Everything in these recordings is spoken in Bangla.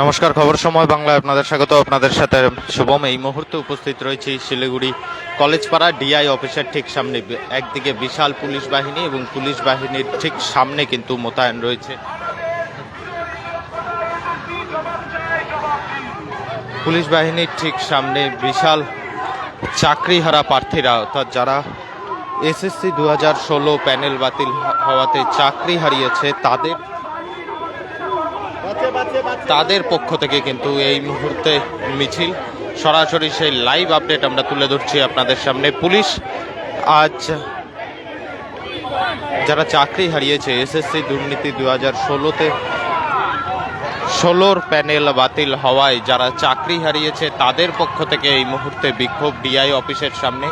নমস্কার, খবর সময় বাংলায় আপনাদের স্বাগত। আপনাদের সাথে শুভম। এই মুহূর্তে উপস্থিত রয়েছে শিলিগুড়ি কলেজপাড়া ডিআই অফিসের ঠিক সামনে। একদিকে বিশাল পুলিশ বাহিনী এবং পুলিশ বাহিনীর ঠিক সামনে কিন্তু মোতায়েন রয়েছে। পুলিশ বাহিনীর ঠিক সামনে বিশাল চাকরিহারা প্রার্থীরা, অর্থাৎ যারা এসএসসি দু হাজার ষোলো প্যানেল বাতিল হওয়াতে চাকরি হারিয়েছে, তাদের তাদের পক্ষ থেকে কিন্তু এই মুহূর্তে মিছিল। সরাসরি সেই লাইভ আপডেট আমরা তুলে ধরছি আপনাদের সামনে। পুলিশ আজ যারা চাকরি হারিয়েছে এসএসসি দুর্নীতি দু হাজার ষোলোতে ষোলোর প্যানেল বাতিল হওয়ায় যারা চাকরি হারিয়েছে, তাদের পক্ষ থেকে এই মুহূর্তে বিক্ষোভ ডিআই অফিসের সামনে।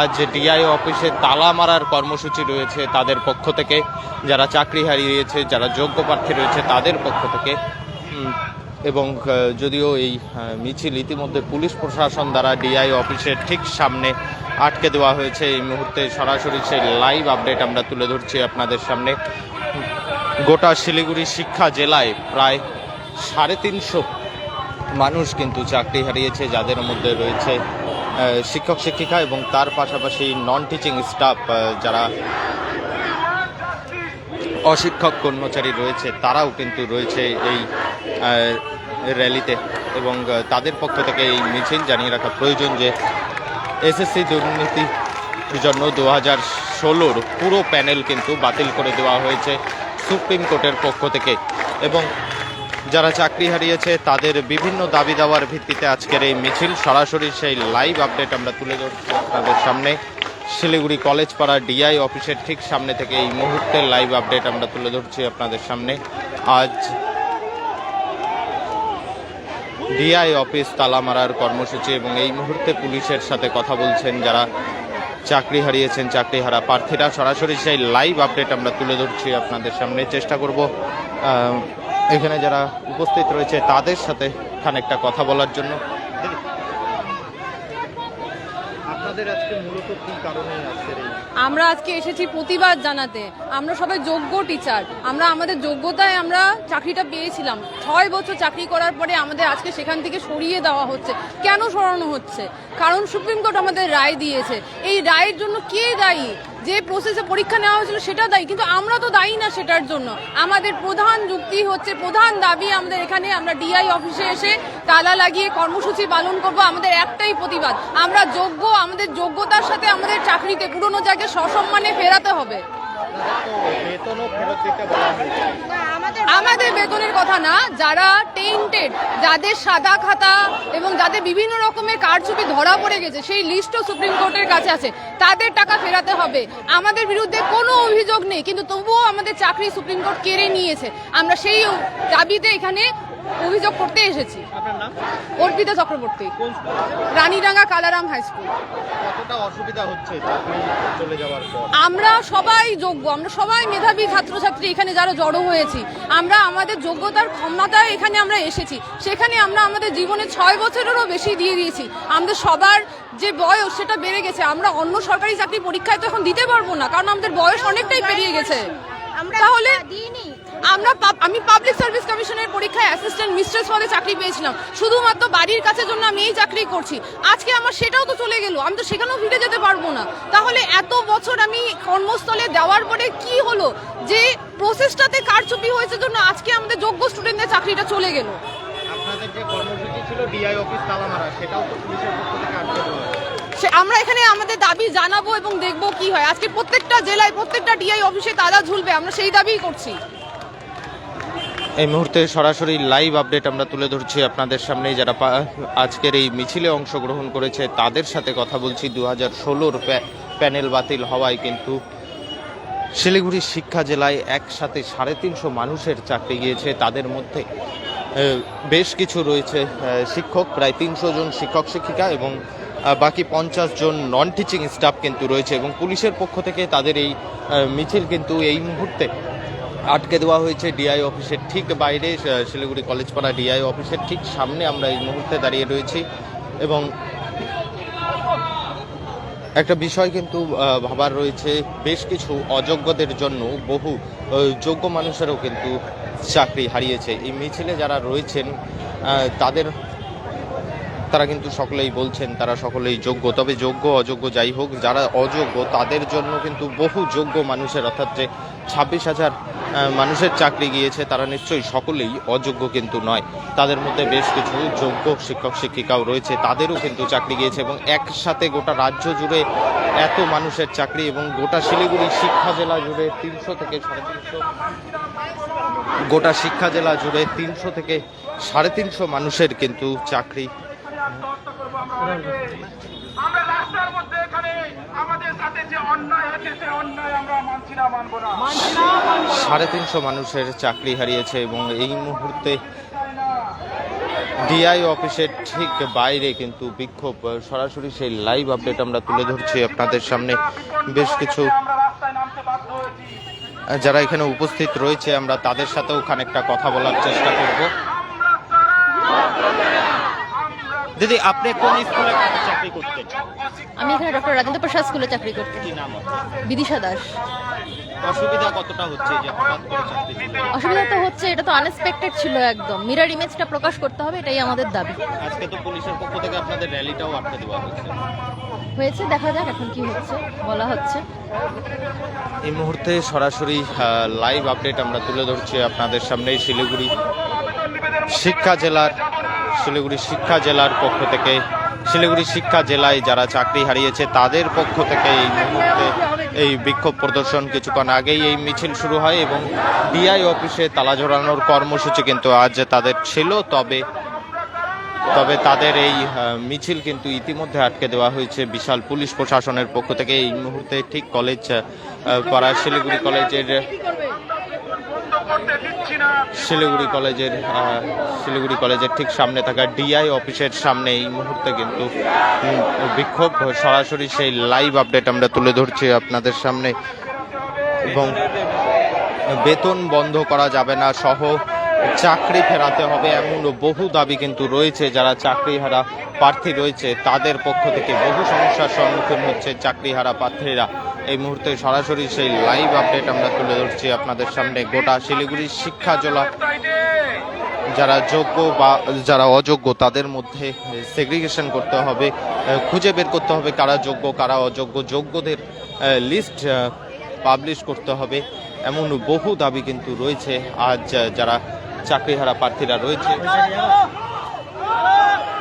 আজ ডিআই অফিসে তালা মারার কর্মসূচি রয়েছে তাদের পক্ষ থেকে। যারা চাকরি হারিয়েছে, যারা যোগ্য প্রার্থী রয়েছে, তাদের পক্ষ থেকে এবং যদিও এই মিছিল ইতিমধ্যে পুলিশ প্রশাসন দ্বারা ডিআই অফিসের ঠিক সামনে আটকে দেওয়া হয়েছে, এই মুহূর্তে সরাসরি সেই লাইভ আপডেট আমরা তুলে ধরছি আপনাদের সামনে। গোটা শিলিগুড়ি শিক্ষা জেলায় প্রায় সাড়ে তিনশো মানুষ কিন্তু চাকরি হারিয়েছে, যাদের মধ্যে রয়েছে শিক্ষক, শিক্ষিকা এবং তার পাশাপাশি নন টিচিং স্টাফ যারা অশিক্ষক কর্মচারী রয়েছে, তারাও কিন্তু রয়েছে এই র্যালিতে এবং তাদের পক্ষ থেকে এই মিছিল জানিয়ে রাখা প্রয়োজন যে এসএসসি দুর্নীতি জন্য দু হাজার ষোলোর পুরো প্যানেল কিন্তু বাতিল করে দেওয়া হয়েছে সুপ্রিম কোর্টের পক্ষ থেকে এবং যারা চাকরি হারিয়েছে তাদের বিভিন্ন দাবি দাওয়ার ভিত্তিতে আজকের এই মিছিল সরাসরি সেই লাইভ আপডেট আমরা তুলে ধরছি আপনাদের সামনে। শিলিগুড়ি কলেজ পাড়া ডিআই অফিসের ঠিক সামনে থেকে এই মুহূর্তের লাইভ আপডেট আমরা তুলে ধরছি আপনাদের সামনে। আজ ডিআই অফিস তালা মারার কর্মসূচি এবং এই মুহূর্তে পুলিশের সাথে কথা বলছেন যারা চাকরি হারিয়েছেন, চাকরি হারা প্রার্থীরা, সরাসরি সেই লাইভ আপডেট আমরা তুলে ধরছি আপনাদের সামনে। চেষ্টা করব এখানে যারা উপস্থিত রয়েছে তাদের সাথে খানিকটা কথা বলার জন্য। আপনাদের আজকে মূলত কি কারণে আমরা আজকে এসেছি প্রতিবাদ জানাতে। আমরা সবাই যোগ্য টিচার। আমরা আমাদের যোগ্যতায় আমরা চাকরিটা পেয়েছিলাম। ছয় বছর চাকরি করার পরে আমাদের আজকে সেখান থেকে সরিয়ে দেওয়া হচ্ছে। কেন সরানো হচ্ছে? কারণ সুপ্রিম কোর্ট আমাদের রায় দিয়েছে। এই রায়ের জন্য কে দায়ী? যে প্রসেসে পরীক্ষা নেওয়া হয়েছিল সেটা দায়ী, কিন্তু আমরা তো দায়ী না সেটার জন্য। আমাদের প্রধান যুক্তি হচ্ছে, প্রধান দাবি আমাদের এখানে, আমরা ডিআই অফিসে এসে তালা লাগিয়ে কর্মসূচি পালন করব, আমাদের একটাই প্রতিবাদ। আমরা যোগ্য, আমাদের যোগ্যতার সাথে আমাদের চাকরিতে পুরনো জায়গায় সসম্মানে ফেরাতে হবে। আমাদের বেতনের কথা না, যারা টেন্টেড যাদের সাদা খাতা এবং যাদের বিভিন্ন রকমের কারচুপি ধরা পড়ে গেছে, সেই লিস্টও সুপ্রিম কোর্টের কাছে আছে, তাদের টাকা ফেরাতে হবে। আমাদের বিরুদ্ধে কোনো অভিযোগ নেই, কিন্তু তবুও আমাদের চাকরি সুপ্রিম কোর্ট কেড়ে নিয়েছে। আমরা সেই দাবিতে এখানে অভিযোগ করতে এসেছি। Arpita Chakraborty. Ranidanga Kalaram high school. অসুবিধা হচ্ছে চলে যাওয়ার পর? আমরা সবাই যোগ্য আমরা সবাই মেধাবী ছাত্রছাত্রী এখানে যারা জড়ো হয়েছি আমরা আমাদের যোগ্যতার ক্ষমতায় এখানে আমরা এসেছি। সেখানে আমরা আমাদের জীবনে ছয় বছরেরও বেশি দিয়ে দিয়েছি। আমাদের সবার যে বয়স সেটা বেড়ে গেছে। আমরা অন্য সরকারি চাকরি পরীক্ষায় তো এখন দিতে পারব না কারণ আমাদের বয়স অনেকটাই পেরিয়ে গেছে। তাহলে আমরা আমি পাবলিক সার্ভিস কমিশনের পরীক্ষায় অ্যাসিস্ট্যান্ট মিস্ট্রেস পদে চাকরি পেয়েছিলাম। শুধুমাত্র বাড়ির কাছে জন্য আমি এই চাকরি করছি। আজকে আমার সেটাও তো চলে গেল। আমি তো সেখানেও ফিরে যেতে পারব না। তাহলে এত বছর আমি কর্মস্থলে দেওয়ার পরে কি হলো? যে প্রসেসটাতে কারচুপি হয়েছে জন্য আজকে আমাদের যোগ্য স্টুডেন্টদের চাকরিটা চলে গেল। আপনাদের যে কর্মসূচি ছিল ডিআই অফিস তালা মারা সেটাও তো পুলিশের পক্ষ থেকে আটকে সে আমরা এখানে আমাদের দাবি জানাব এবং দেখব কি হয়। আজকে প্রত্যেকটা জেলায় প্রত্যেকটা ডিআই অফিসে তালা ঝুলবে। আমরা সেই দাবিই করছি। এই মুহূর্তে সরাসরি লাইভ আপডেট আমরা তুলে ধরছি আপনাদের সামনে। যারা আজকের এই মিছিলে অংশগ্রহণ করেছে, তাদের সাথে কথা বলছি। দু হাজার ষোলোর প্যানেল বাতিল হওয়ায় কিন্তু শিলিগুড়ি শিক্ষা জেলায় একসাথে সাড়ে তিনশো মানুষের চাকরি গিয়েছে। তাদের মধ্যে বেশ কিছু রয়েছে শিক্ষক, প্রায় তিনশো জন শিক্ষক, শিক্ষিকা এবং বাকি পঞ্চাশ জন নন টিচিং স্টাফ কিন্তু রয়েছে এবং পুলিশের পক্ষ থেকে তাদের এই মিছিল কিন্তু এই মুহূর্তে আটকে দেওয়া হয়েছে ডিআই অফিসের ঠিক বাইরে শিলিগুড়ি কলেজপাড়া ডিআই অফিসের ঠিক সামনে আমরা এই মুহূর্তে দাঁড়িয়ে রয়েছি। এবং একটা বিষয় কিন্তু ভাবার রয়েছে, বেশ কিছু অযোগ্যদের জন্য বহু যোগ্য মানুষেরও কিন্তু চাকরি হারিয়েছে। এই মিছিলে যারা রয়েছেন তাদের, তারা কিন্তু সকলেই বলছেন, তারা সকলেই যোগ্য। তবে যোগ্য, অযোগ্য যাই হোক, যারা অযোগ্য, তাদের জন্য কিন্তু বহু যোগ্য মানুষের, অর্থাৎ যে ছাব্বিশ হাজার মানুষের চাকরি গিয়েছে, তারা নিশ্চয়ই সকলেই অযোগ্য কিন্তু নয়। তাদের মধ্যে বেশ কিছু যোগ্য শিক্ষক, শিক্ষিকাও রয়েছে, তাদেরও কিন্তু চাকরি গিয়েছে এবং একসাথে গোটা রাজ্য জুড়ে এত মানুষের চাকরি এবং গোটা শিলিগুড়ি শিক্ষা জেলা জুড়ে তিনশো থেকে সাড়ে তিনশো গোটা শিক্ষা জেলা জুড়ে তিনশো থেকে সাড়ে তিনশো মানুষের কিন্তু চাকরি। আমরা রাস্তার মধ্যে আমাদের সাথে যে অন্যায় হয়েছে সে অন্যায় আমরা মানছি না মানবো না। সাড়ে তিনশো মানুষের চাকরি হারিয়েছে এবং এই মুহূর্তে ডিআই অফিসের ঠিক বাইরে কিন্তু বিক্ষোভ সরাসরি সেই লাইভ আপডেট আমরা তুলে ধরছি আপনাদের সামনে। বেশ কিছু আমরা রাস্তায় নামতে বাধ্য হয়েছি যারা এখানে উপস্থিত রয়েছে আমরা তাদের সাথেও খানিকটা কথা বলার চেষ্টা করব। দিদি আপনি কোন স্কুলে চাকরি করতেন? আমি এখানে ডক্টর রাজেন্দ্র প্রসাদ স্কুলে চাকরি করতে কি নাম বিদিশা দাস। অসুবিধা কতটা হচ্ছে যে হঠাৎ করে চাকরি অসুবিধা তো হচ্ছে এটা তো আনএক্সপেক্টেড ছিল একদম। মিরার ইমেজটা প্রকাশ করতে হবে এটাই আমাদের দাবি। আজকে তো পুলিশের পক্ষ থেকে আপনাদের র্যালিটাও আটকে দেওয়া হয়েছে হয়েছে দেখা যাক এখন কি হচ্ছে বলা হচ্ছে। এই মুহূর্তে সরাসরি লাইভ আপডেট আমরা তুলে ধরছি আপনাদের সামনে শিলিগুড়ি শিক্ষা জেলার শিলিগুড়ি শিক্ষা জেলার পক্ষ থেকে। শিলিগুড়ি শিক্ষা জেলায় যারা চাকরি হারিয়েছে, তাদের পক্ষ থেকে এই মুহূর্তে এই বিক্ষোভ প্রদর্শন কিছুক্ষণ আগেই এই মিছিল শুরু হয় এবং ডিআই অফিসে তালা ঝোলানোর কর্মসূচি কিন্তু আজ তাদের ছিল। তবে তবে তাদের এই মিছিল কিন্তু ইতিমধ্যে আটকে দেওয়া হয়েছে বিশাল পুলিশ প্রশাসনের পক্ষ থেকে। এই মুহূর্তে ঠিক কলেজ পাড়া শিলিগুড়ি কলেজের শিলিগুড়ি কলেজের শিলিগুড়ি কলেজের ঠিক সামনে থাকা ডিআই অফিসের সামনে এই মুহূর্তে কিন্তু বিক্ষোভ। সরাসরি সেই লাইভ আপডেট আমরা তুলে ধরছি আপনাদের সামনে। এবং বেতন বন্ধ করা যাবে না, সহ চাকরি ফেরাতে হবে এমন বহু দাবি কিন্তু রয়েছে। যারা চাকরিহারা প্রার্থী রয়েছে, তাদের পক্ষ থেকে বহু সমস্যার সম্মুখীন হচ্ছে চাকরিহারা প্রার্থীরা। এই মুহূর্তে সরাসরি সেই লাইভ আপডেট আমরা তুলে ধরছি আপনাদের সামনে। গোটা শিলিগুড়ি শিক্ষা জেলা, যারা যোগ্য বা যারা অযোগ্য, তাদের মধ্যে সেগ্রিগেশন করতে হবে, খুঁজে বের করতে হবে কারা যোগ্য, কারা অযোগ্য। যোগ্যদের লিস্ট পাবলিশ করতে হবে। এমন বহু দাবি কিন্তু রয়েছে। আজ যারা চাকরিহারা প্রার্থীরা রয়েছে।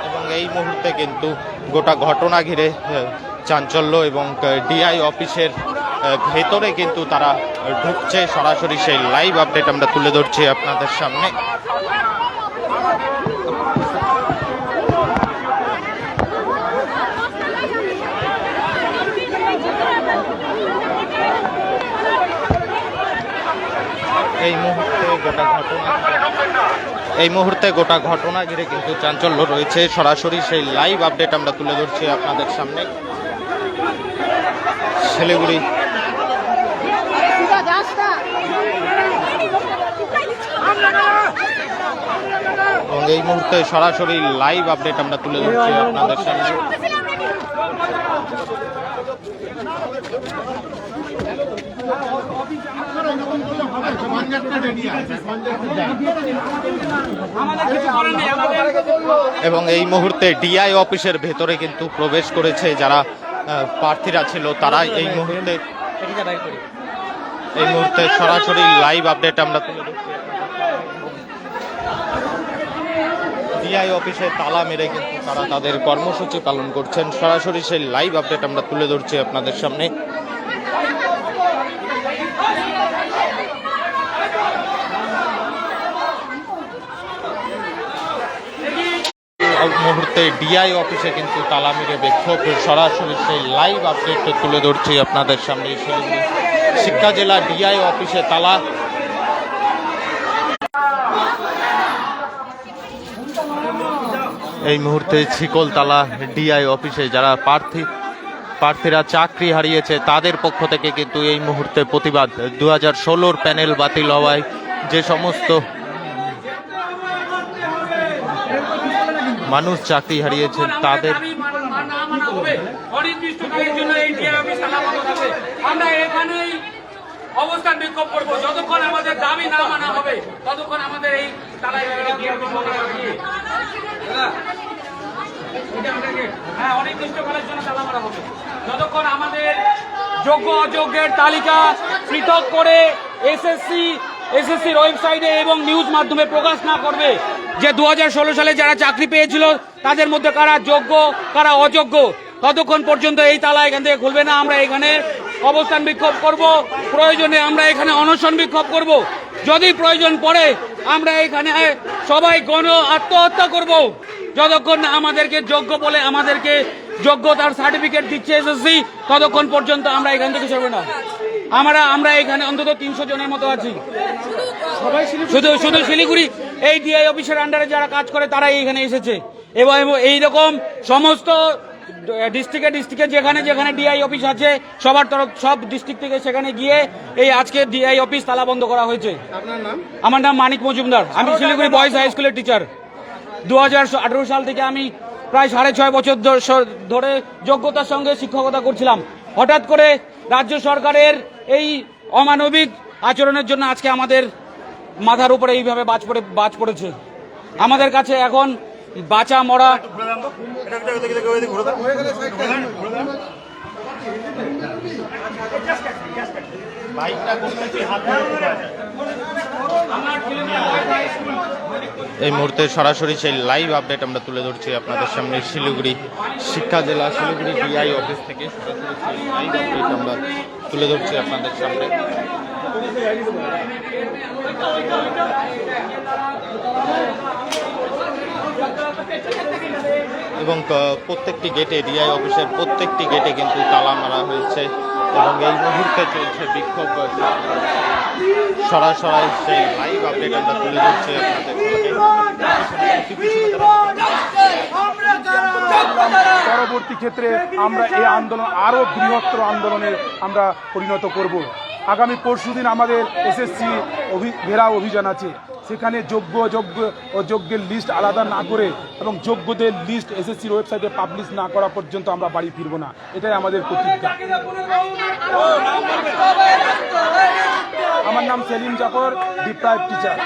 এবং এই মুহূর্তে কিন্তু গোটা ঘটনা ঘিরে চাঞ্চল্য এবং ডিআই অফিসের ভেতরে কিন্তু তারা ঢুকছে। সরাসরি সেই লাইভ আপডেট আমরা তুলে ধরছি আপনাদের সামনে। এই মুহূর্তে গোটা ঘটনা এই মুহূর্তে গোটা ঘটনা ঘিরে কিন্তু চাঞ্চল্য রয়েছে। সরাসরি সেই লাইভ আপডেট আমরা তুলে ধরছি আপনাদের সামনে। শিলিগুড়ি। এবং এই মুহূর্তে সরাসরি লাইভ আপডেট আমরা তুলে ধরছি আপনাদের সামনে। এবং এই মুহূর্তে ডিআই অফিসের ভেতরে কিন্তু প্রবেশ করেছে যারা প্রার্থীরা ছিল তারা এই মুহূর্তে এই মুহূর্তে সরাসরি লাইভ আপডেট আমরা তুলে ধরছি। ডিআই অফিসে তালা মেরে কিন্তু তারা তাদের কর্মসূচি পালন করছেন। সরাসরি সেই লাইভ আপডেট আমরা তুলে ধরছি আপনাদের সামনে। মুহূর্তে ডিআই অফিসে কিন্তু তালা মেরে বিক্ষোভ। সরাসরি সেই লাইভ আপডেট তুলে ধরছি আপনাদের সামনে। শিলিগুড়ি শিক্ষা জেলা ডিআই অফিসে তালা। এই মুহূর্তে ছিকলতলা ডিআই অফিসে যারা প্রার্থী প্রার্থীরা চাকরি হারিয়েছে, তাদের পক্ষ থেকে কিন্তু এই মুহূর্তে প্রতিবাদ। দু হাজার ষোলোর প্যানেল বাতিল হওয়ায় যে সমস্ত মানুষ চাকরি হারিয়েছেন তাদের আমরা এখানেই অবস্থান বিক্ষোভ করব। যতক্ষণ আমাদের দাবি না মানা হবে ততক্ষণ আমাদের এই তালাই হ্যাঁ। অনির্দিষ্টকালের জন্য তালা মারা হবে যতক্ষণ আমাদের যোগ্য অযোগ্যের তালিকা পৃথক করে এসএসসি এসএসসির ওয়েবসাইটে এবং নিউজ মাধ্যমে প্রকাশ না করবে যে দু হাজার ষোলো সালে যারা চাকরি পেয়েছিল তাদের মধ্যে কারা যোগ্য কারা অযোগ্য ততক্ষণ পর্যন্ত এই তালা এখান থেকে খুলবে না। আমরা এখানে অবস্থান বিক্ষোভ করব প্রয়োজনে আমরা এখানে অনশন বিক্ষোভ করব। যদি প্রয়োজন পড়ে আমরা এখানে সবাই গণ আত্মহত্যা করব। যতক্ষণ না আমাদেরকে যোগ্য বলে আমাদেরকে যোগ্যতার সার্টিফিকেট দিচ্ছে এসএসসি ততক্ষণ পর্যন্ত আমরা এখান থেকে সরবে না। আমরা আমরা এখানে অন্তত তিনশো জনের মতো আছি। শুধু শুধু শিলিগুড়ি এই ডিআই অফিসের আন্ডারে যারা কাজ করে তারাই এখানে এসেছে। এবং এই রকম সমস্ত ডিস্ট্রিক্টে ডিস্ট্রিক্টে যেখানে যেখানে ডিআই অফিস আছে সবার তরফ সব ডিস্ট্রিক্ট থেকে সেখানে গিয়ে এই আজকে ডিআই অফিস তালা বন্ধ করা হয়েছে। আমার নাম মানিক মজুমদার। আমি শিলিগুড়ি বয়েজ হাই স্কুলের টিচার দু হাজার আঠারো সাল থেকে আমি প্রায় সাড়ে ছয় বছর ধরে যোগ্যতার সঙ্গে শিক্ষকতা করছিলাম। হঠাৎ করে রাজ্য সরকারের এই অমানবিক আচরণের জন্য আজকে আমাদের মাথার উপরে এইভাবে বাজ পড়ে, বাজ পড়েছে। আমাদের কাছে এখন বাঁচা, মরা এই মুহূর্তে সরাসরি সেই লাইভ আপডেট আমরা তুলে ধরছি আপনাদের সামনে শিলিগুড়ি শিক্ষা জেলা, শিলিগুড়ি ডিআই অফিস থেকে। সরাসরি সেই লাইভ আপডেট আমরা তুলে ধরছি আপনাদের সামনে। এবং প্রত্যেকটি গেটে ডিআই অফিসের প্রত্যেকটি গেটে কিন্তু তালা মারা হয়েছে এবং এই মুহূর্তে চলছে বিক্ষোভ। সরাসরি সেই লাইভ আপডেট আমরা তুলে ধরছি পরবর্তী ক্ষেত্রে আমরা এই আন্দোলন আরও বৃহত্তর আন্দোলনে আমরা পরিণত করব। আগামী পরশুদিন আমাদের এসএসসি অভি ঘেরাও অভিযান আছে। সেখানে যোগ্য যোগ্য ও যোগ্যের লিস্ট আলাদা না করে এবং যোগ্যদের লিস্ট এসএসসির ওয়েবসাইটে পাবলিশ না করা পর্যন্ত আমরা বাড়ি ফিরবো না। এটাই আমাদের প্রতিজ্ঞা। আমার নাম সেলিম জাফর ডিপ্রাইভ টিচার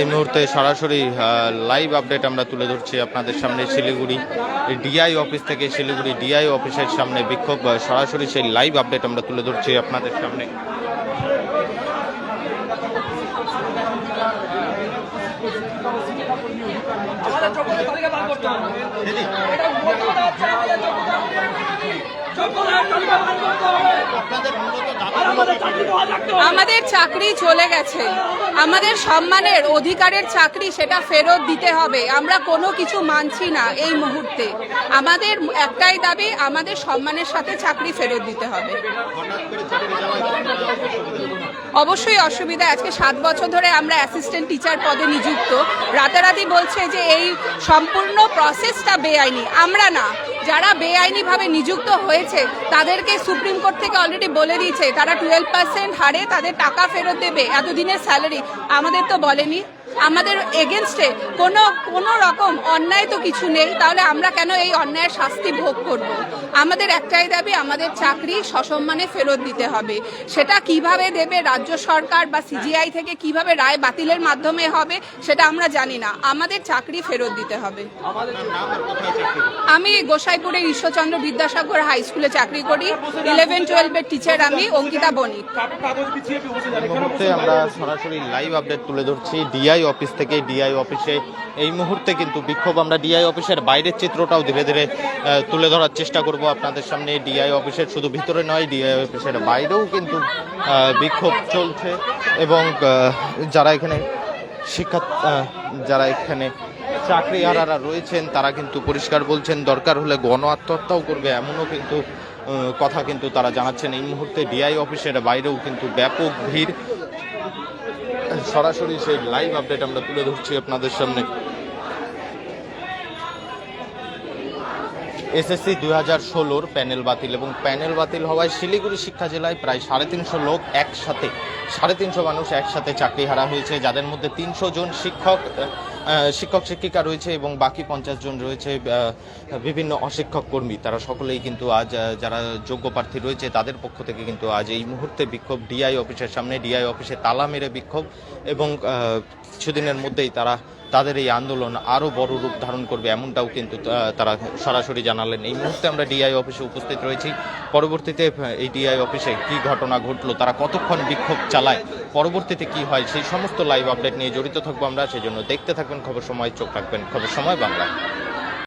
এই মুহূর্তে সরাসরি লাইভ আপডেট আমরা তুলে ধরছি আপনাদের সামনে শিলিগুড়ি। ডিআই অফিস থেকে শিলিগুড়ি ডিআই অফিসের সামনে বিক্ষোভ সরাসরি সেই লাইভ আপডেট আমরা তুলে ধরছি আপনাদের সামনে। আমাদের চাকরি চলে গেছে। আমাদের সম্মানের অধিকারের চাকরি সেটা ফেরত দিতে হবে। আমরা কোনো কিছু মানছি না এই মুহূর্তে। আমাদের একটাই দাবি আমাদের সম্মানের সাথে চাকরি ফেরত দিতে হবে। অবশ্যই অসুবিধা। আজকে সাত বছর ধরে আমরা অ্যাসিস্ট্যান্ট টিচার পদে নিযুক্ত। রাতারাতি বলছে যে এই সম্পূর্ণ প্রসেসটা বেআইনি। আমরা না যারা বেআইনিভাবে নিযুক্ত হয়েছে, তাদেরকে সুপ্রিম কোর্ট থেকে অলরেডি বলে দিয়েছে, তারা টুয়েলভ পার্সেন্ট হারে তাদের টাকা ফেরত দেবে, এতদিনের স্যালারি আমাদের তো বলেনি। আমাদের এগেনস্টে কোনো কোনো রকম অন্যায় তো কিছু নেই, তাহলে আমরা কেন এই অন্যায়ের শাস্তি ভোগ করব? আমাদের একটাই দাবি, আমাদের চাকরি সসম্মানে ফেরত দিতে হবে। সেটা কীভাবে দেবে রাজ্য সরকার বা সিজিআই থেকে, কীভাবে রায় বাতিলের মাধ্যমে হবে, সেটা আমরা জানি না। আমাদের চাকরি ফেরত দিতে হবে। আমি গোসাইপুরের ঈশ্বরচন্দ্র বিদ্যাসাগর হাই স্কুলে চাকরি করি। ইলেভেন টুয়েলভের টিচার আমি, অঙ্কিতা বণিক। আমরা সরাসরি লাইভ আপডেট তুলে ধরছি। ডিআই অফিস থেকে ডিআই অফিসে এই মুহূর্তে কিন্তু বিক্ষোভ। আমরা ডিআই অফিসের বাইরের চিত্রটাও ধীরে ধীরে তুলে ধরার চেষ্টা করব। আপনাদের সামনে ডিআই অফিসের, শুধু ভিতরে নয় ডিআই অফিসের বাইরেও কিন্তু বিক্ষোভ চলছে এবং যারা এখানে শিক্ষা যারা এখানে চাকরি হারারা রয়েছেন, তারা কিন্তু পরিষ্কার বলছেন, দরকার হলে গণ আত্মহত্যাও করবে, এমনও কিন্তু কথা কিন্তু তারা জানাচ্ছেন। এই মুহূর্তে ডিআই অফিসের বাইরেও কিন্তু ব্যাপক ভিড়। সরাসরি সেই লাইভ আপডেট আমরা তুলে ধরছি আপনাদের সামনে। এসএসসি দুই হাজার ষোলোর প্যানেল বাতিল এবং প্যানেল বাতিল হওয়ায় শিলিগুড়ি শিক্ষা জেলায় প্রায় সাড়ে তিনশো লোক একসাথে, সাড়ে তিনশো মানুষ একসাথে চাকরি হারা হয়েছে, যাদের মধ্যে তিনশো জন শিক্ষক শিক্ষক শিক্ষিকা রয়েছে এবং বাকি পঞ্চাশ জন রয়েছে বিভিন্ন অশিক্ষক কর্মী। তারা সকলেই কিন্তু আজ যারা যোগ্য প্রার্থী রয়েছে, তাদের পক্ষ থেকে কিন্তু আজ এই মুহূর্তে বিক্ষোভ, ডিআই অফিসের সামনে, ডিআই অফিসে তালা মেরে বিক্ষোভ এবং কিছুদিনের মধ্যেই তারা তাদের এই আন্দোলন আরও বড় রূপ ধারণ করবে এমনটাও কিন্তু তারা সরাসরি জানালেন। এই মুহূর্তে আমরা ডিআই অফিসে উপস্থিত রয়েছি। পরবর্তীতে এই ডিআই অফিসে কি ঘটনা ঘটলো, তারা কতক্ষণ বিক্ষোভ চালায়, পরবর্তীতে কি হয়, সেই সমস্ত লাইভ আপডেট নিয়ে জড়িত থাকব আমরা, সেজন্য দেখতে থাকবেন খবর সময়, চোখ রাখবেন খবর সময় বাংলা।